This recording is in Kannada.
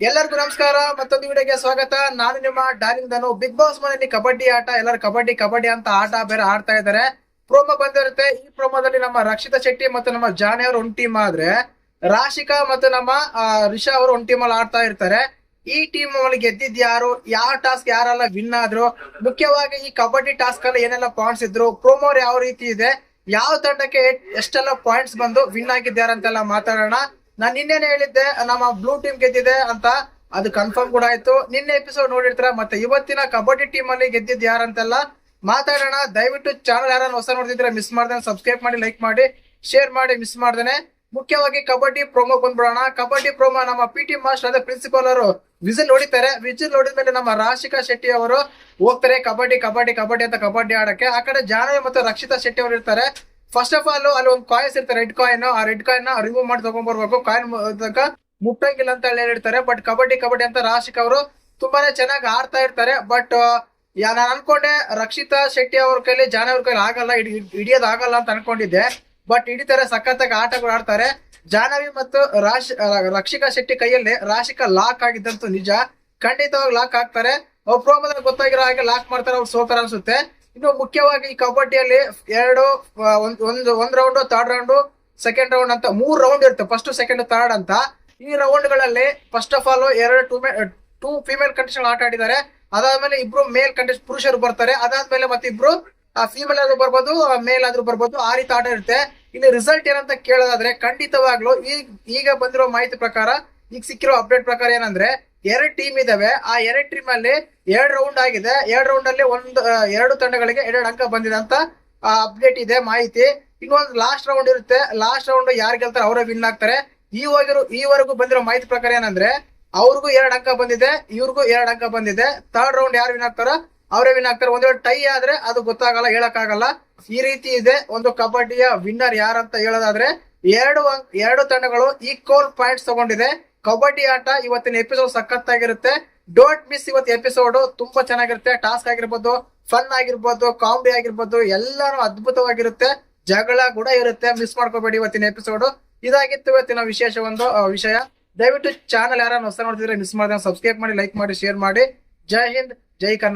ಎಲ್ಲರಿಗೂ ನಮಸ್ಕಾರ, ಮತ್ತೊಂದು ವಿಡಿಯೋಗೆ ಸ್ವಾಗತ. ನಾನು ನಿಮ್ಮ ಡಾರ್ಲಿಂಗ್ ಧನು. ಬಿಗ್ ಬಾಸ್ ಮನೆಯಲ್ಲಿ ಕಬಡ್ಡಿ ಆಟ, ಎಲ್ಲರೂ ಕಬಡ್ಡಿ ಕಬಡ್ಡಿ ಅಂತ ಆಟ ಬೇರೆ ಆಡ್ತಾ ಇದ್ದಾರೆ. ಪ್ರೋಮೋ ಬಂದಿರುತ್ತೆ. ಈ ಪ್ರೋಮೋದಲ್ಲಿ ನಮ್ಮ ರಕ್ಷಿತಾ ಶೆಟ್ಟಿ ಮತ್ತು ನಮ್ಮ ಜಾನಿ ಅವರು ಒಂದು ಟೀಮ್ ಆದ್ರೆ, ರಾಶಿಕಾ ಮತ್ತು ನಮ್ಮ ರಿಷಾ ಅವರು ಒಂದು ಟೀಮ್ ಅಲ್ಲಿ ಆಡ್ತಾ ಇರ್ತಾರೆ. ಈ ಟೀಮ್ ಅಲ್ಲಿ ಗೆದ್ದಿದ್ ಯಾರು? ಯಾವ ಟಾಸ್ಕ್ ಯಾರೆಲ್ಲ ವಿನ್ ಆದ್ರು? ಮುಖ್ಯವಾಗಿ ಈ ಕಬಡ್ಡಿ ಟಾಸ್ಕ್ ಅಲ್ಲಿ ಏನೆಲ್ಲ ಪಾಯಿಂಟ್ಸ್ ಇದ್ರು? ಪ್ರೋಮೋ ಯಾವ ರೀತಿ ಇದೆ? ಯಾವ ತಂಡಕ್ಕೆ ಎಷ್ಟೆಲ್ಲ ಪಾಯಿಂಟ್ಸ್ ಬಂದು ವಿನ್ ಆಗಿದ್ದಾರೆ ಅಂತೆಲ್ಲ ಮಾತಾಡೋಣ. ನಾನ್ ನಿನ್ನೆನೆ ಹೇಳಿದ್ದೆ, ನಮ್ಮ ಬ್ಲೂ ಟೀಮ್ ಗೆದ್ದಿದೆ ಅಂತ. ಅದು ಕನ್ಫರ್ಮ್ ಕೂಡ ಆಯ್ತು. ನಿನ್ನೆ ಎಪಿಸೋಡ್ ನೋಡಿರ್ತೀರ? ಮತ್ತೆ ಇವತ್ತಿನ ಕಬಡ್ಡಿ ಟೀಮ್ ಅಲ್ಲಿ ಗೆದ್ದಿದ್ ಯಾರಂತೆಲ್ಲ? ಮಾತಾಡೋಣ. ದಯವಿಟ್ಟು ಚಾನಲ್ ಯಾರನ್ನ ಹೊಸ ನೋಡ್ತಿದ್ರೆ ಮಿಸ್ ಮಾಡ್ದೆ ಸಬ್ಸ್ಕ್ರೈಬ್ ಮಾಡಿ ಲೈಕ್ ಮಾಡಿ ಶೇರ್ ಮಾಡಿ ಮಿಸ್ ಮಾಡ್ದೇನೆ. ಮುಖ್ಯವಾಗಿ ಕಬಡ್ಡಿ ಪ್ರೋಮೋ ಬಂದ್ಬಿಡೋಣ. ಕಬಡ್ಡಿ ಪ್ರೋಮೋ ನಮ್ಮ ಪಿ ಟಿ ಮಾಸ್ಟರ್ ಅದೇ ಪ್ರಿನ್ಸಿಪಲ್ ಅವರು ವಿಸಿಲ್ ಹೊಡಿತಾರೆ. ವಿಸಿಲ್ ಹೊಡಿದ್ಮೇಲೆ ನಮ್ಮ ರಾಶಿಕಾ ಶೆಟ್ಟಿ ಅವರು ಹೋಗ್ತಾರೆ. ಕಬಡ್ಡಿ ಕಬಡ್ಡಿ ಕಬಡ್ಡಿ ಅಂತ ಕಬಡ್ಡಿ ಆಡಕ್ಕೆ. ಆ ಕಡೆ ಜಾಹ್ನವಿ ಮತ್ತು ರಕ್ಷಿತಾ ಶೆಟ್ಟಿ ಅವರು ಇರ್ತಾರೆ. ಫಸ್ಟ್ ಆಫ್ ಆಲ್ ಅಲ್ಲಿ ಒಂದು ಕಾಯಿನ್ಸ್ ಇರ್ತಾರೆ ರೆಡ್ ಕಾಯಿನ್ ಆ ರೆಡ್ ಕಾಯಿನ್ ರಿಮೂವ್ ಮಾಡಿ ತಗೊಂಡ್ ಕಾಯಿನ್ ಕಾಯಿನ್ ಮುಟ್ಟಂಗಿಲ್ಲ ಅಂತ ಹೇಳಿ ಹೇಳಿರ್ತಾರೆ ಬಟ್ ಕಬಡ್ಡಿ ಕಬಡ್ಡಿ ಅಂತ ರಾಶಿಕ್ ಅವರು ತುಂಬಾನೇ ಚೆನ್ನಾಗಿ ಆಡ್ತಾ ಇರ್ತಾರೆ. ಬಟ್ ನಾನು ಅನ್ಕೊಂಡೆ ರಕ್ಷಿತಾ ಶೆಟ್ಟಿ ಅವ್ರ ಕೈಲಿ, ಜಾನ ಅವ್ರ ಕೈಲಿ ಆಗಲ್ಲ ಹಿಡಿಯೋದ್ ಆಗಲ್ಲ ಅಂತ ಅನ್ಕೊಂಡಿದ್ದೆ. ಬಟ್ ಹಿಡಿತಾರೆ ಸಖತ್ತಾಗಿ ಆಟಗಳು ಆಡ್ತಾರೆ. ಜಾಹ್ನವಿ ಮತ್ತು ರಾಶ್ ರಕ್ಷಿಕಾ ಶೆಟ್ಟಿ ಕೈಯಲ್ಲಿ ರಾಶಿಕಾ ಲಾಕ್ ಆಗಿದ್ದಂತೂ ನಿಜ. ಖಂಡಿತವಾಗಿ ಲಾಕ್ ಆಗ್ತಾರೆ ಅವ್ರು ಪ್ರೋಮದಲ್ಲಿ ಗೊತ್ತಾಗಿರೋ ಹಾಗೆ ಲಾಕ್ ಮಾಡ್ತಾರೆ, ಅವ್ರು ಸೋತಾರ ಅನ್ಸುತ್ತೆ. ಇನ್ನು ಮುಖ್ಯವಾಗಿ ಈ ಕಬಡ್ಡಿಯಲ್ಲಿ ಎರಡು ಒಂದು, ಒಂದ್, ಒಂದು round third round second round ಅಂತ ಮೂರು ರೌಂಡ್ ಇರುತ್ತೆ. ಫಸ್ಟ್ ಸೆಕೆಂಡ್ ಥರ್ಡ್ ಅಂತ. ಈ ರೌಂಡ್ಗಳಲ್ಲಿ ಫಸ್ಟ್ ಆಫ್ ಆಲ್ ಎರಡು ಟೂ ಟೂ ಫಿಮೇಲ್ ಕಂಟೆಸ್ಟೆಂಟ್ ಆಟ ಆಡಿದ್ದಾರೆ. ಅದಾದ್ಮೇಲೆ ಇಬ್ರು ಮೇಲ್ ಕಂಟೆಸ್ಟ್ ಪುರುಷರು ಬರ್ತಾರೆ. ಅದಾದ್ಮೇಲೆ ಮತ್ತೆ ಇಬ್ರು ಫೀಮೇಲ್ ಆದ್ರೂ ಬರ್ಬೋದು ಮೇಲ್ ಆದ್ರೂ ಬರ್ಬೋದು, ಆ ರೀತಿ ಆಟ ಇರುತ್ತೆ. ಇಲ್ಲಿ ರಿಸಲ್ಟ್ ಏನಂತ ಕೇಳೋದಾದ್ರೆ ಖಂಡಿತವಾಗ್ಲು ಈಗ ಈಗ ಬಂದಿರೋ ಮಾಹಿತಿ ಪ್ರಕಾರ, ಈಗ ಸಿಕ್ಕಿರೋ ಅಪ್ಡೇಟ್ ಪ್ರಕಾರ ಏನಂದ್ರೆ ಎರಡ್ ಟೀಮ್ ಇದಾವೆ. ಆ ಎರಡು ಟೀಮ್ ಅಲ್ಲಿ ಎರಡ್ ರೌಂಡ್ ಆಗಿದೆ. ಎರಡು ರೌಂಡ್ ಅಲ್ಲಿ ಒಂದು ಎರಡು ತಂಡಗಳಿಗೆ ಎರಡು ಅಂಕ ಬಂದಿದೆ ಅಂತ ಅಪ್ಡೇಟ್ ಇದೆ, ಮಾಹಿತಿ. ಇನ್ನೊಂದು ಲಾಸ್ಟ್ ರೌಂಡ್ ಇರುತ್ತೆ. ಲಾಸ್ಟ್ ರೌಂಡ್ ಯಾರು ಗೆಲ್ತಾರೆ ಅವರೇ ವಿನ್ ಆಗ್ತಾರೆ. ಈವಾಗಿರೋ ಈವರೆಗೂ ಬಂದಿರೋ ಮಾಹಿತಿ ಪ್ರಕಾರ ಏನಂದ್ರೆ, ಅವ್ರಿಗೂ ಎರಡು ಅಂಕ ಬಂದಿದೆ, ಇವ್ರಿಗೂ ಎರಡು ಅಂಕ ಬಂದಿದೆ. ಥರ್ಡ್ ರೌಂಡ್ ಯಾರು ವಿನ್ ಆಗ್ತಾರೋ ಅವರೇ ವಿನ್ ಆಗ್ತಾರೆ. ಒಂದ್ ಟೈ ಆದ್ರೆ ಅದು ಗೊತ್ತಾಗಲ್ಲ, ಹೇಳಕ್ಕಾಗಲ್ಲ. ಈ ರೀತಿ ಇದೆ. ಒಂದು ಕಬಡ್ಡಿಯ ವಿನ್ನರ್ ಯಾರಂತ ಹೇಳೋದಾದ್ರೆ, ಎರಡು ಎರಡು ತಂಡಗಳು ಈಕ್ವಲ್ ಪಾಯಿಂಟ್ಸ್ ತಗೊಂಡಿದೆ. ಕಬಡ್ಡಿ ಆಟ ಇವತ್ತಿನ ಎಪಿಸೋಡ್ ಸಖತ್ತಾಗಿರುತ್ತೆ. ಡೋಂಟ್ ಮಿಸ್ ಇವತ್ತು ಎಪಿಸೋಡ್ ತುಂಬಾ ಚೆನ್ನಾಗಿರುತ್ತೆ. ಟಾಸ್ಕ್ ಆಗಿರ್ಬೋದು ಫನ್ ಆಗಿರ್ಬೋದು ಕಾಮಿಡಿ ಆಗಿರ್ಬೋದು, ಎಲ್ಲಾನು ಅದ್ಭುತವಾಗಿರುತ್ತೆ. ಜಗಳ ಕೂಡ ಇರುತ್ತೆ. ಮಿಸ್ ಮಾಡ್ಕೋಬೇಡಿ ಇವತ್ತಿನ ಎಪಿಸೋಡ್ ಇದಾಗಿತ್ತು ಇವತ್ತಿನ ವಿಶೇಷ ಒಂದು ವಿಷಯ. ದಯವಿಟ್ಟು ಚಾನಲ್ ಯಾರನ್ನ ಹೊಸ ನೋಡ್ತಿದ್ರೆ ಮಿಸ್ ಮಾಡಿದ್ರೆ ಸಬ್ಸ್ಕ್ರೈಬ್ ಮಾಡಿ ಲೈಕ್ ಮಾಡಿ ಶೇರ್ ಮಾಡಿ. ಜೈ ಹಿಂದ್, ಜೈ ಕರ್ನಾಟಕ